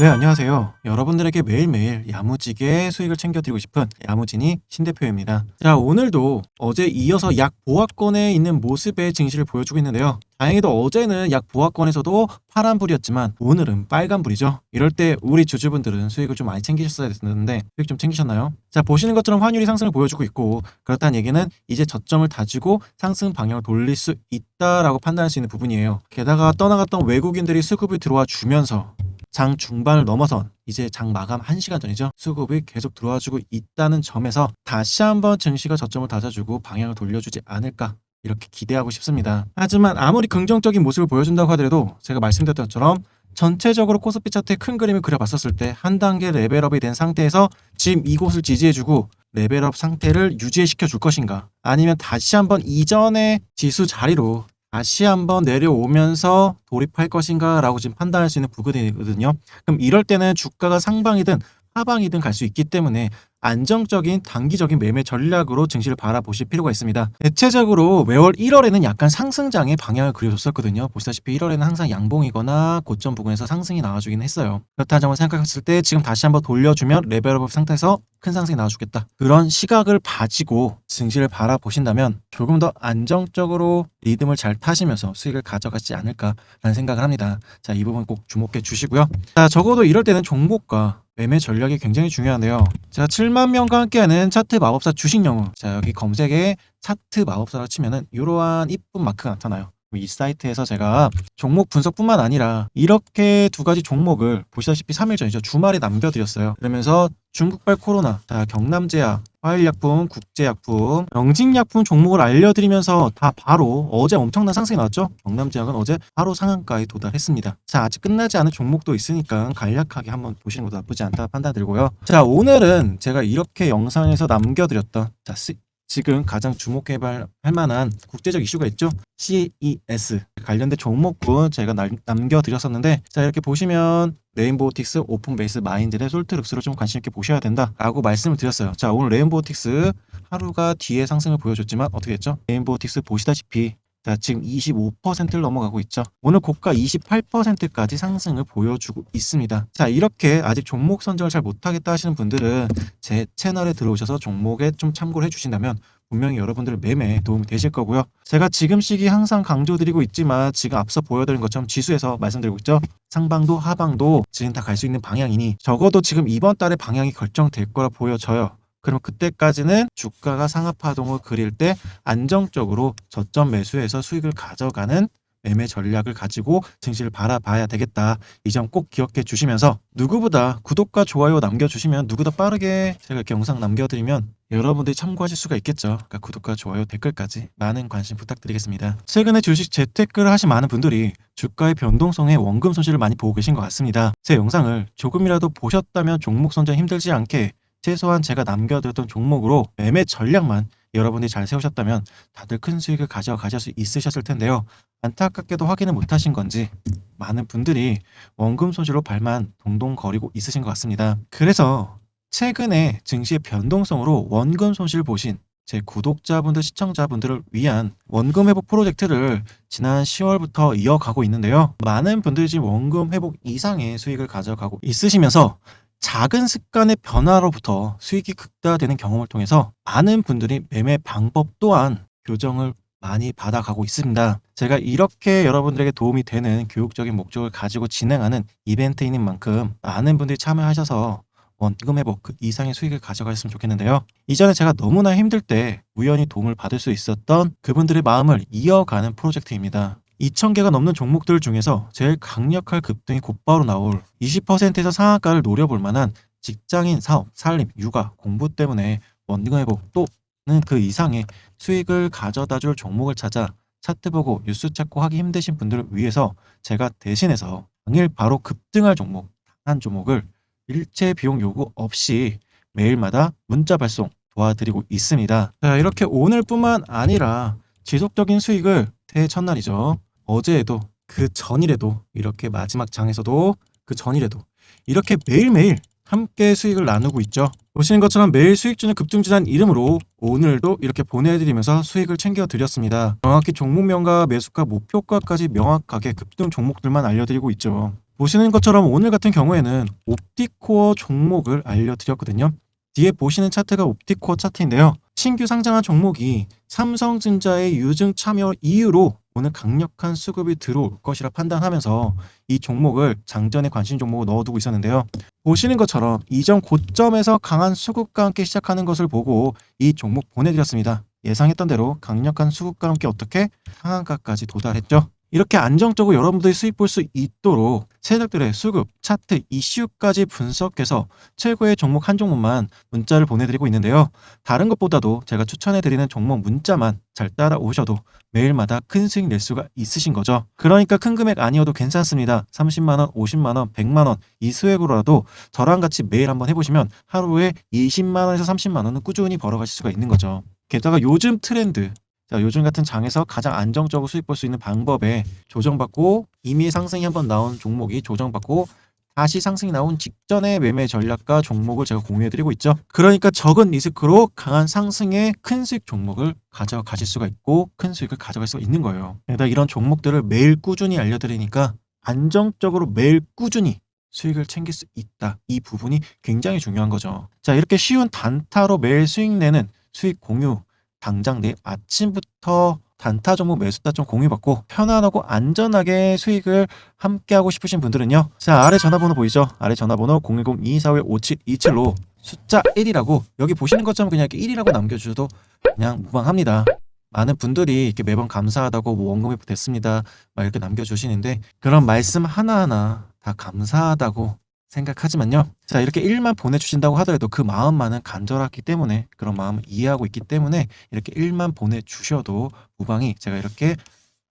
네, 안녕하세요. 여러분들에게 매일매일 야무지게 수익을 챙겨드리고 싶은 야무진이 신 대표입니다. 자, 오늘도 어제 이어서 약 보합권에 있는 모습의 증시를 보여주고 있는데요. 다행히도 어제는 약 보합권에서도 파란불이었지만 오늘은 빨간불이죠. 이럴 때 우리 주주분들은 수익을 좀 많이 챙기셨어야 됐는데 수익 좀 챙기셨나요? 자, 보시는 것처럼 환율이 상승을 보여주고 있고 그렇다는 얘기는 이제 저점을 다지고 상승 방향을 돌릴 수 있다라고 판단할 수 있는 부분이에요. 게다가 떠나갔던 외국인들이 수급이 들어와 주면서 장 중반을 넘어선 이제 장 마감 1시간 전이죠. 수급이 계속 들어와주고 있다는 점에서 다시 한번 증시가 저점을 다져주고 방향을 돌려주지 않을까 이렇게 기대하고 싶습니다. 하지만 아무리 긍정적인 모습을 보여준다고 하더라도 제가 말씀드렸던 것처럼 전체적으로 코스피 차트의 큰 그림을 그려봤었을 때 한 단계 레벨업이 된 상태에서 지금 이곳을 지지해주고 레벨업 상태를 유지시켜 줄 것인가 아니면 다시 한번 이전의 지수 자리로 다시 한번 내려오면서 돌입할 것인가 라고 지금 판단할 수 있는 부분이거든요. 그럼 이럴 때는 주가가 상방이든 하방이든 갈 수 있기 때문에 안정적인 단기적인 매매 전략으로 증시를 바라보실 필요가 있습니다. 대체적으로 매월 1월에는 약간 상승장의 방향을 그려줬었거든요. 보시다시피 1월에는 항상 양봉이거나 고점 부근에서 상승이 나와주긴 했어요. 그렇다는 점을 생각했을 때 지금 다시 한번 돌려주면 레벨업 상태에서 큰 상승이 나와주겠다. 그런 시각을 가지고 증시를 바라보신다면 조금 더 안정적으로 리듬을 잘 타시면서 수익을 가져가지 않을까라는 생각을 합니다. 자, 이 부분 꼭 주목해 주시고요. 자, 적어도 이럴 때는 종목과 매매 전략이 굉장히 중요한데요. 자, 7만 명과 함께하는 차트 마법사 주식 영어. 자, 여기 검색에 차트 마법사라고 치면은 이러한 이쁜 마크가 나타나요. 이 사이트에서 제가 종목 분석뿐만 아니라 이렇게 두 가지 종목을 보시다시피 3일 전이죠. 주말에 남겨드렸어요. 그러면서 중국발 코로나, 자, 경남제약, 화일약품, 국제약품, 영직약품 종목을 알려드리면서 다 바로 어제 엄청난 상승이 나왔죠. 경남제약은 어제 바로 상한가에 도달했습니다. 자, 아직 끝나지 않은 종목도 있으니까 간략하게 한번 보시는 것도 나쁘지 않다 판단 들고요. 자, 오늘은 제가 이렇게 영상에서 남겨드렸던 자, 시- 지금 가장 주목해볼 할 만한 국제적 이슈가 있죠. CES 관련된 종목군 제가 날- 남겨드렸었는데 자 이렇게 보시면 레인보우틱스, 오픈베이스, 마인드의 솔트룩스를 좀 관심 있게 보셔야 된다라고 말씀을 드렸어요. 자 오늘 레인보우틱스 하루가 뒤에 상승을 보여줬지만 어떻게 됐죠? 레인보우틱스 보시다시피 자 지금 25%를 넘어가고 있죠. 오늘 고가 28%까지 상승을 보여주고 있습니다. 자 이렇게 아직 종목 선정을 잘 못하겠다 하시는 분들은 제 채널에 들어오셔서 종목에 좀 참고를 해주신다면 분명히 여러분들 매매에 도움이 되실 거고요. 제가 지금 시기 항상 강조드리고 있지만 지금 앞서 보여드린 것처럼 지수에서 말씀드리고 있죠. 상방도 하방도 지금 다 갈 수 있는 방향이니 적어도 지금 이번 달에 방향이 결정될 거라 보여져요. 그럼 그때까지는 주가가 상하 파동을 그릴 때 안정적으로 저점 매수해서 수익을 가져가는 매매 전략을 가지고 증시를 바라봐야 되겠다. 이 점 꼭 기억해 주시면서 누구보다 구독과 좋아요 남겨주시면 누구보다 빠르게 제가 이렇게 영상 남겨드리면 여러분들이 참고하실 수가 있겠죠. 그러니까 구독과 좋아요, 댓글까지 많은 관심 부탁드리겠습니다. 최근에 주식 재테크를 하신 많은 분들이 주가의 변동성에 원금 손실을 많이 보고 계신 것 같습니다. 제 영상을 조금이라도 보셨다면 종목 선정 힘들지 않게 최소한 제가 남겨드렸던 종목으로 매매 전략만 여러분들이 잘 세우셨다면 다들 큰 수익을 가져가실 수 있으셨을 텐데요. 안타깝게도 확인을 못하신 건지 많은 분들이 원금 손실로 발만 동동거리고 있으신 것 같습니다. 그래서 최근에 증시의 변동성으로 원금 손실 보신 제 구독자분들, 시청자분들을 위한 원금 회복 프로젝트를 지난 10월부터 이어가고 있는데요. 많은 분들이 지금 원금 회복 이상의 수익을 가져가고 있으시면서 작은 습관의 변화로부터 수익이 극대화되는 경험을 통해서 많은 분들이 매매 방법 또한 교정을 많이 받아가고 있습니다. 제가 이렇게 여러분들에게 도움이 되는 교육적인 목적을 가지고 진행하는 이벤트인 만큼 많은 분들이 참여하셔서 원금 회복 그 이상의 수익을 가져가셨으면 좋겠는데요. 이전에 제가 너무나 힘들 때 우연히 도움을 받을 수 있었던 그분들의 마음을 이어가는 프로젝트입니다. 2,000개가 넘는 종목들 중에서 제일 강력할 급등이 곧바로 나올 20%에서 상한가를 노려볼 만한 직장인 사업, 살림, 육아, 공부 때문에 원금 회복 또는 그 이상의 수익을 가져다 줄 종목을 찾아 차트 보고 뉴스 찾고 하기 힘드신 분들을 위해서 제가 대신해서 당일 바로 급등할 종목 한 종목을 일체 비용 요구 없이 매일마다 문자 발송 도와드리고 있습니다. 자, 이렇게 오늘뿐만 아니라 지속적인 수익을 새해 첫날이죠. 어제에도 그 전일에도 이렇게 마지막 장에서도 그 전일에도 이렇게 매일매일 함께 수익을 나누고 있죠. 보시는 것처럼 매일 수익주는 급등주단 이름으로 오늘도 이렇게 보내드리면서 수익을 챙겨드렸습니다. 정확히 종목명과 매수가 목표가까지 명확하게 급등 종목들만 알려드리고 있죠. 보시는 것처럼 오늘 같은 경우에는 옵티코어 종목을 알려드렸거든요. 뒤에 보시는 차트가 옵티코어 차트인데요. 신규 상장한 종목이 삼성전자의 유증 참여 이후로 오늘 강력한 수급이 들어올 것이라 판단하면서 이 종목을 장전에 관심 종목으로 넣어두고 있었는데요. 보시는 것처럼 이전 고점에서 강한 수급과 함께 시작하는 것을 보고 이 종목 보내드렸습니다. 예상했던 대로 강력한 수급과 함께 어떻게 상한가까지 도달했죠. 이렇게 안정적으로 여러분들이 수익 볼 수 있도록 세력들의 수급, 차트, 이슈까지 분석해서 최고의 종목 한 종목만 문자를 보내드리고 있는데요. 다른 것보다도 제가 추천해드리는 종목 문자만 잘 따라오셔도 매일마다 큰 수익 낼 수가 있으신 거죠. 그러니까 큰 금액 아니어도 괜찮습니다. 30만원, 50만원, 100만원 이 수액으로라도 저랑 같이 매일 한번 해보시면 하루에 20만원에서 30만원은 꾸준히 벌어가실 수가 있는 거죠. 게다가 요즘 트렌드 자, 요즘 같은 장에서 가장 안정적으로 수익 볼 수 있는 방법에 조정받고 이미 상승이 한번 나온 종목이 조정받고 다시 상승이 나온 직전의 매매 전략과 종목을 제가 공유해드리고 있죠. 그러니까 적은 리스크로 강한 상승의 큰 수익 종목을 가져가실 수가 있고 큰 수익을 가져갈 수가 있는 거예요. 게다가 이런 종목들을 매일 꾸준히 알려드리니까 안정적으로 매일 꾸준히 수익을 챙길 수 있다. 이 부분이 굉장히 중요한 거죠. 자, 이렇게 쉬운 단타로 매일 수익 내는 수익 공유 당장 내일 아침부터 단타 종목 매수다 좀 공유받고 편안하고 안전하게 수익을 함께 하고 싶으신 분들은요. 자, 아래 전화번호 보이죠? 아래 전화번호 010-2245-5727로 숫자 1이라고 여기 보시는 것처럼 그냥 이렇게 1이라고 남겨주셔도 그냥 무방합니다. 많은 분들이 이렇게 매번 감사하다고 뭐 원금이 됐습니다. 막 이렇게 남겨주시는데 그런 말씀 하나하나 다 감사하다고 생각하지만요. 자, 이렇게 1만 보내주신다고 하더라도 그 마음만은 간절하기 때문에 그런 마음을 이해하고 있기 때문에 이렇게 1만 보내주셔도 무방이 제가 이렇게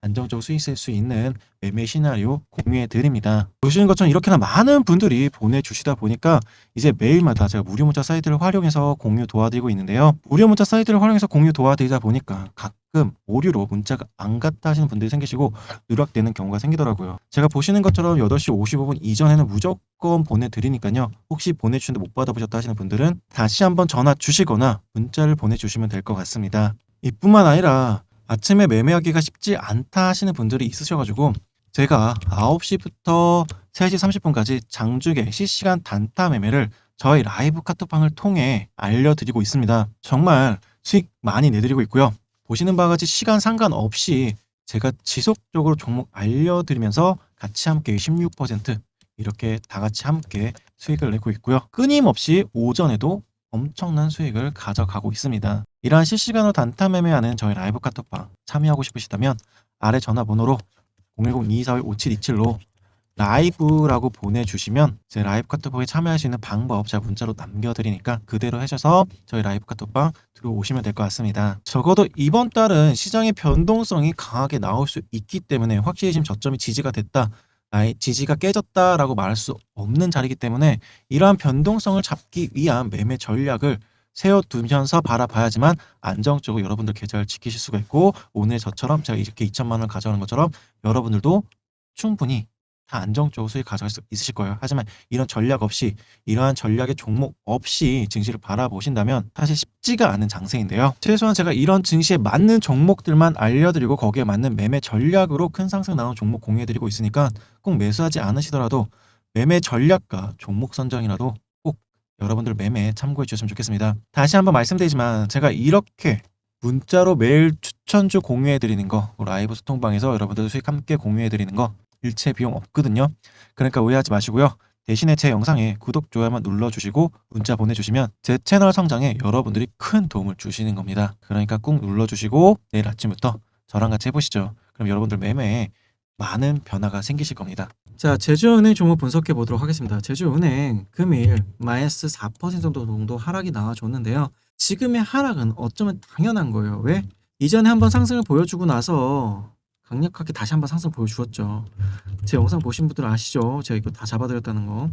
안정적으로 수익 낼수 있는 매매 시나리오 공유해 드립니다. 보시는 것처럼 이렇게나 많은 분들이 보내주시다 보니까 이제 매일마다 제가 무료 문자 사이트를 활용해서 공유 도와드리고 있는데요. 무료 문자 사이트를 활용해서 공유 도와드리다 보니까 가끔 오류로 문자가 안 갔다 하시는 분들이 생기시고 누락되는 경우가 생기더라고요. 제가 보시는 것처럼 8시 55분 이전에는 무조건 보내드리니까요. 혹시 보내주셨는데 못 받아보셨다 하시는 분들은 다시 한번 전화 주시거나 문자를 보내주시면 될 것 같습니다. 이뿐만 아니라 아침에 매매하기가 쉽지 않다 하시는 분들이 있으셔가지고 제가 9시부터 3시 30분까지 장중에 실시간 단타 매매를 저희 라이브 카톡방을 통해 알려드리고 있습니다. 정말 수익 많이 내드리고 있고요. 보시는 바와 같이 시간 상관없이 제가 지속적으로 종목 알려드리면서 같이 함께 16% 이렇게 다 같이 함께 수익을 내고 있고요. 끊임없이 오전에도 엄청난 수익을 가져가고 있습니다. 이러한 실시간으로 단타 매매하는 저희 라이브 카톡방 참여하고 싶으시다면 아래 전화번호로 010-2241-5727로 라이브라고 보내주시면 제 라이브 카톡방에 있는 방법 제가 문자로 남겨드리니까 그대로 하셔서 저희 라이브 카톡방 들어오시면 될 것 같습니다. 적어도 이번 달은 시장의 변동성이 강하게 나올 수 있기 때문에 확실히 지금 저점이 지지가 됐다. 나의 지지가 깨졌다라고 말할 수 없는 자리이기 때문에 이러한 변동성을 잡기 위한 매매 전략을 세워두면서 바라봐야지만 안정적으로 여러분들 계좌를 지키실 수가 있고 오늘 저처럼 제가 이렇게 2천만 원을 가져가는 것처럼 여러분들도 충분히 다 안정적으로 수익 가져갈 수 있으실 거예요. 하지만 이런 전략 없이 이러한 전략의 종목 없이 증시를 바라보신다면 사실 쉽지가 않은 장세인데요. 최소한 제가 이런 증시에 맞는 종목들만 알려드리고 거기에 맞는 매매 전략으로 큰 상승 나오는 종목 공유해드리고 있으니까 꼭 매수하지 않으시더라도 매매 전략과 종목 선정이라도 꼭 여러분들 매매에 참고해 주셨으면 좋겠습니다. 다시 한번 말씀드리지만 제가 이렇게 문자로 매일 추천주 공유해 드리는 거 라이브 소통방에서 여러분들 수익 함께 공유해 드리는 거 일체 비용 없거든요. 그러니까 오해하지 마시고요. 대신에 제 영상에 구독, 좋아요만 눌러주시고 문자 보내주시면 제 채널 성장에 여러분들이 큰 도움을 주시는 겁니다. 그러니까 꾹 눌러주시고 내일 아침부터 저랑 같이 해보시죠. 그럼 여러분들 매매에 많은 변화가 생기실 겁니다. 자, 제주은행 종목 분석해 보도록 하겠습니다. 제주은행 금일 마이너스 4% 정도 정도 하락이 나와줬는데요. 지금의 하락은 어쩌면 당연한 거예요. 왜? 이전에 한번 상승을 보여주고 나서 강력하게 다시 한번 상승 보여주었죠. 제 영상 보신 분들 아시죠? 제가 이거 다 잡아드렸다는 거.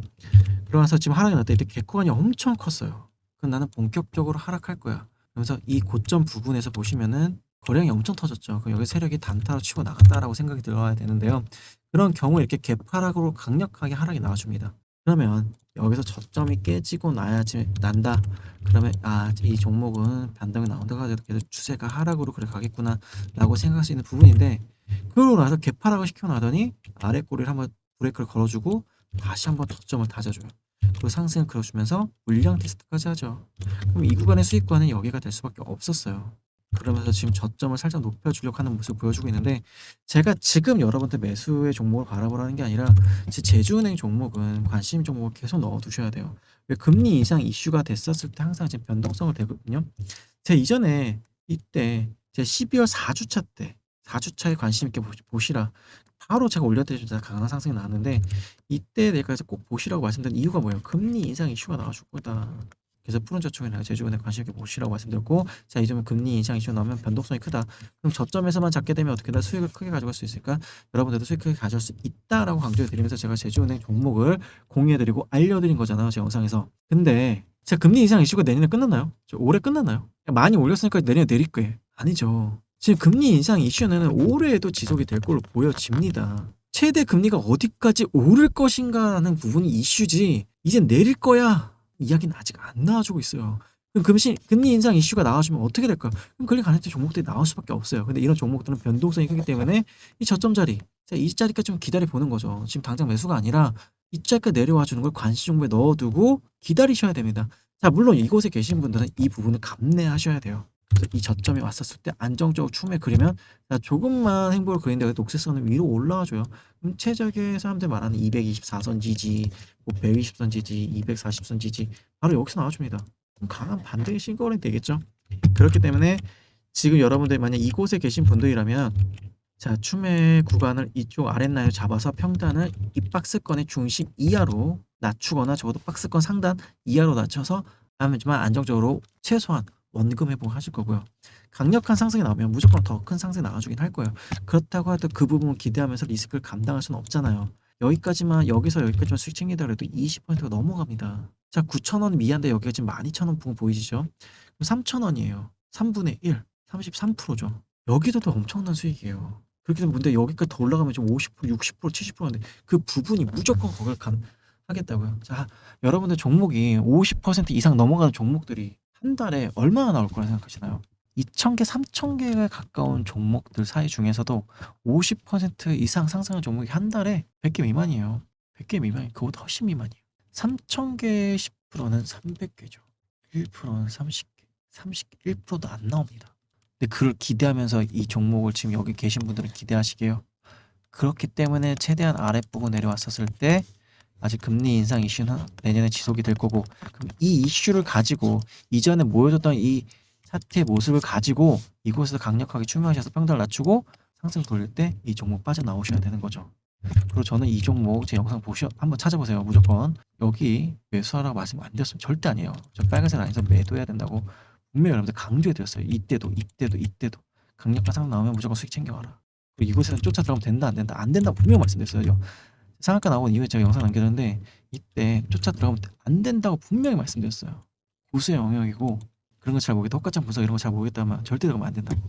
그러면서 지금 하락이 났다. 이때 개코간이 엄청 컸어요. 그럼 나는 본격적으로 하락할 거야. 그래서 이 고점 부분에서 보시면은 거량이 엄청 터졌죠. 그럼 여기 세력이 단타로 치고 나갔다라고 생각이 들어야 되는데요. 그런 경우에 이렇게 개파락으로 강력하게 하락이 나와줍니다. 그러면 여기서 저점이 깨지고 나야지 난다. 그러면 아 이 종목은 반등이 나온다고 하더라도 계속 추세가 하락으로 그래 가겠구나라고 생각할 수 있는 부분인데 그러고 나서 개파락을 시켜놔더니 아래 꼬리를 한번 브레이크를 걸어주고 다시 한번 저점을 다져줘요. 그리고 상승을 그려주면서 물량 테스트까지 하죠. 그럼 이 구간의 수익권은 여기가 될 수밖에 없었어요. 그러면서 지금 저점을 살짝 높여주려고 하는 모습을 보여주고 있는데 제가 지금 여러분들 매수의 종목을 바라보라는 게 아니라 제 제주은행 종목은 관심 종목을 계속 넣어두셔야 돼요. 왜 금리 인상 이슈가 됐었을 때 항상 지금 변동성을 되거든요. 제가 이전에 이때 제 12월 4주차 때 4주차에 관심 있게 보시- 보시라 바로 제가 올려드리자 강한 상승이 나왔는데 이때 내가 꼭 보시라고 말씀드린 이유가 뭐예요? 금리 인상 이슈가 나와줄 거다. 그래서 푸른 저축이나 제주은행 관심 있게 보시라고 말씀드렸고 자 이 점은 금리 인상 이슈 나오면 변동성이 크다. 그럼 저점에서만 잡게 되면 어떻게 돼? 수익을 크게 가져갈 수 있을까? 여러분들도 수익 크게 가져갈 수 있다라고 강조해 드리면서 제가 제주은행 종목을 공유해 드리고 알려드린 거잖아요. 제 영상에서. 근데 제가 금리 인상 이슈가 내년에 끝났나요? 저 올해 끝났나요? 많이 올렸으니까 내년에 내릴 거예요. 아니죠. 지금 금리 인상 이슈는 올해에도 지속이 될 걸로 보여집니다. 최대 금리가 어디까지 오를 것인가라는 부분이 이슈지 이제 내릴 거야 이야기는 아직 안 나와주고 있어요. 그럼 금시, 금리 인상 이슈가 나와주면 어떻게 될까요? 그럼 권리 가능성 종목들이 나올 수밖에 없어요. 근데 이런 종목들은 변동성이 크기 때문에 이 저점 자리, 자, 이 자리까지 좀 기다려 보는 거죠. 지금 당장 매수가 아니라 이 자리까지 내려와 주는 걸 관시 종목에 넣어두고 기다리셔야 됩니다. 자, 물론 이곳에 계신 분들은 이 부분을 감내하셔야 돼요. 이 저점이 왔었을 때 안정적으로 춤에 그리면 자, 조금만 행보를 해도 녹색선은 위로 올라와줘요. 최적의 사람들 말하는 224선 지지, 뭐 120선 지지, 240선 지지 바로 여기서 나와줍니다. 강한 반대의 신거래이 되겠죠. 그렇기 때문에 지금 여러분들 만약 이곳에 계신 분들이라면 자 춤의 구간을 이쪽 아랫라인을 잡아서 평단을 이 박스권의 중심 이하로 낮추거나 적어도 박스권 상단 이하로 낮춰서 하지만 안정적으로 최소한 원금 회복 하실 거고요. 강력한 상승이 나오면 무조건 더 큰 상승이 나와주긴 할 거예요. 그렇다고 해도 그 부분을 기대하면서 리스크를 감당할 수는 없잖아요. 여기까지만 여기서 여기까지만 수익 챙기다 그래도 20%가 넘어갑니다. 자 9,000원 미한데 여기가 지금 12,000원 부분 보이시죠? 그럼 3,000원이에요. 3분의 1, 33%죠. 여기서도 엄청난 수익이에요. 그렇게 되면 근데 여기까지 더 올라가면 좀 50%, 60%, 70%인데 그 부분이 무조건 거기를 간 하겠다고요. 자, 여러분들 종목이 50% 이상 넘어가는 종목들이 한 달에 얼마나 나올 거라 생각하시나요? 2,000개, 3,000개에 가까운 종목들 사이 중에서도 50% 이상 상승한 종목이 한 달에 100개 미만이에요. 100개 미만이 그보다 훨씬 미만이에요. 3,000개의 10%는 300개죠. 1%는 30개. 31%도 안 나옵니다. 근데 그걸 기대하면서 이 종목을 지금 여기 계신 분들은 기대하시게요. 그렇기 때문에 최대한 아랫부분 내려왔었을 때 아직 금리 인상 이슈는 내년에 지속이 될 거고 그럼 이 이슈를 가지고 이전에 보여줬던 이 사태의 모습을 가지고 이곳에서 강력하게 추명하셔서 평단을 낮추고 상승 돌릴 때 이 종목 빠져나오셔야 되는 거죠. 그리고 저는 이 종목 제 영상 보셔 한번 찾아보세요. 무조건 여기 매수하라고 말씀 안 드렸으면 절대 아니에요. 저 빨간색 라인에서 매도해야 된다고 분명히 여러분들 강조해 드렸어요. 이때도 이때도 이때도 강력한 상승 나오면 무조건 수익 챙겨와라. 그리고 이곳에서 쫓아 들어가면 된다 안 된다 안 된다 분명히 말씀드렸어요. 상한가 나온 이후에 제가 영상 남겼는데 이때 쫓아 들어가면 안 된다고 분명히 말씀드렸어요. 고수의 영역이고 그런 거 잘 모르겠다. 똑같은 분석 이런 거 잘 모르겠다면 절대 들어가면 안 된다고.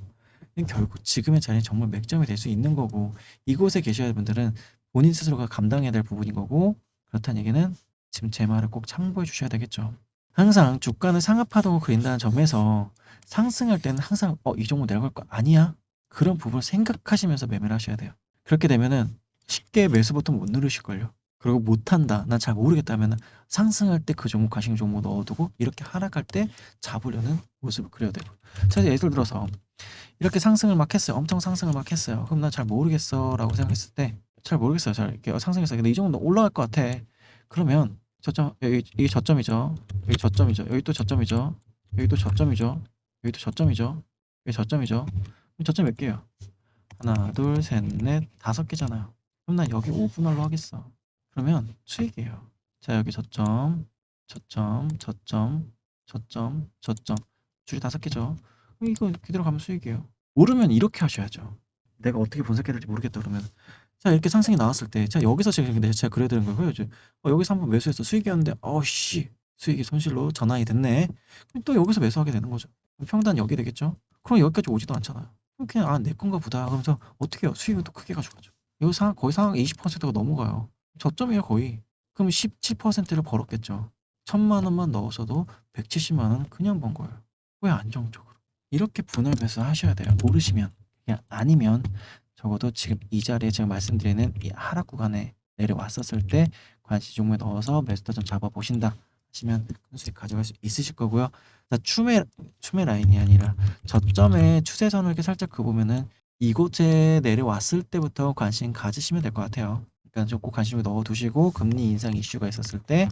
결국 지금의 자리는 정말 맥점이 될 수 있는 거고 이곳에 계셔야 할 분들은 본인 스스로가 감당해야 될 부분인 거고 그렇다는 얘기는 지금 제 말을 꼭 참고해 주셔야 되겠죠. 항상 주가는 상하파동을 그린다는 점에서 상승할 때는 항상 어 이 종목 내려갈 거 아니야 그런 부분을 생각하시면서 매매를 하셔야 돼요. 그렇게 되면은 쉽게 매수 버튼 못 누르실걸요. 그리고 못한다. 난 잘 모르겠다 하면 상승할 때 그 종목 가신 종목 넣어두고 이렇게 하락할 때 잡으려는 모습을 그려야 돼요. 자, 예를 들어서 이렇게 상승을 막 했어요. 엄청 상승을 막 했어요. 그럼 난 잘 모르겠어 라고 생각했을 때 잘 모르겠어요. 잘 이렇게 상승했어요. 근데 이 정도 올라갈 것 같아. 그러면 저점 여기 이게 저점이죠. 여기 저점이죠. 여기 또 저점이죠. 여기 또 저점이죠. 여기 또 저점이죠. 여기 저점이죠. 저점 몇 개예요? 하나, 둘, 셋, 넷, 다섯 개잖아요. 그럼 난 여기 5분할로 하겠어. 그러면 수익이에요. 자, 여기 저점, 저점, 저점, 저점, 저점. 줄이 다섯 개죠. 이거 그대로 가면 수익이에요. 모르면 이렇게 하셔야죠. 내가 어떻게 분석해야 될지 모르겠다 그러면 자 이렇게 상승이 나왔을 때 자 여기서 제가 근데 제가 그려드린 거고요. 이제 어, 여기서 한번 매수해서 수익이었는데 어씨 수익이 손실로 전환이 됐네. 그럼 또 여기서 매수하게 되는 거죠. 평단 여기 되겠죠. 그럼 여기까지 오지도 않잖아요. 그럼 그냥 아 내 건가 보다 그러면서 어떻게 해요? 수익을 또 크게 가져가죠. 여기 상 거의 상황 20%가 넘어가요. 저점이에요 거의. 그럼 17%를 벌었겠죠. 천만 원만 넣어서도 170만 원 그냥 번 거예요. 왜 안정적으로? 이렇게 분할 매수 하셔야 돼요. 모르시면 그냥 아니면 적어도 지금 이 자리에 제가 말씀드리는 이 하락 구간에 내려왔었을 때 관시 종목에 넣어서 매수타점 잡아 보신다 하시면 큰 수익 가져갈 수 있으실 거고요. 자, 추매 추매 라인이 아니라 저점의 추세선을 이렇게 살짝 그보면은 이곳에 내려왔을 때부터 관심 가지시면 될 것 같아요. 그러니까 좀 꼭 관심을 넣어 두시고 금리 인상 이슈가 있었을 때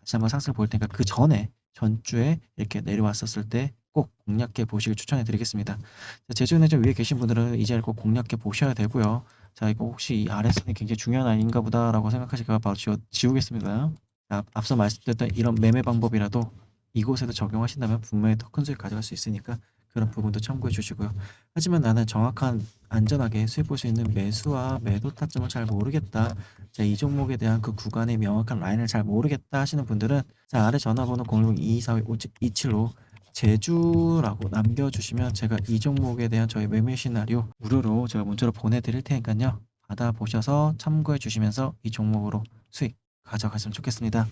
다시 한번 상승을 볼 테니까 그 전에 전주에 이렇게 내려왔었을 때 꼭 공략해 보시길 추천해 드리겠습니다. 자, 제주은행 좀 위에 계신 분들은 이 자리를 꼭 공략해 보셔야 되고요. 자, 이거 혹시 이 아래선이 굉장히 중요한 아닌가 보다라고 생각하실까 봐 바로 지워, 지우겠습니다. 자, 앞서 말씀드렸던 이런 매매 방법이라도 이곳에도 적용하신다면 분명히 더 큰 수익 가져갈 수 있으니까 그런 부분도 참고해 주시고요. 하지만 나는 정확한 안전하게 수익 볼 수 있는 매수와 매도 타점을 잘 모르겠다. 자, 이 종목에 대한 그 구간의 명확한 라인을 잘 모르겠다 하시는 분들은 자, 아래 전화번호 010-2242-57로 제주라고 남겨주시면 제가 이 종목에 대한 저희 매매 시나리오 무료로 제가 문자로 보내드릴 테니까요. 받아보셔서 참고해 주시면서 이 종목으로 수익 가져갔으면 좋겠습니다.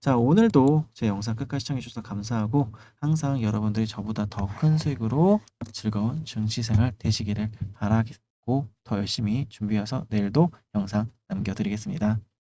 자, 오늘도 제 영상 끝까지 시청해 주셔서 감사하고 항상 여러분들이 저보다 더 큰 수익으로 즐거운 증시생활 되시기를 바라겠고 더 열심히 준비해서 내일도 영상 남겨드리겠습니다.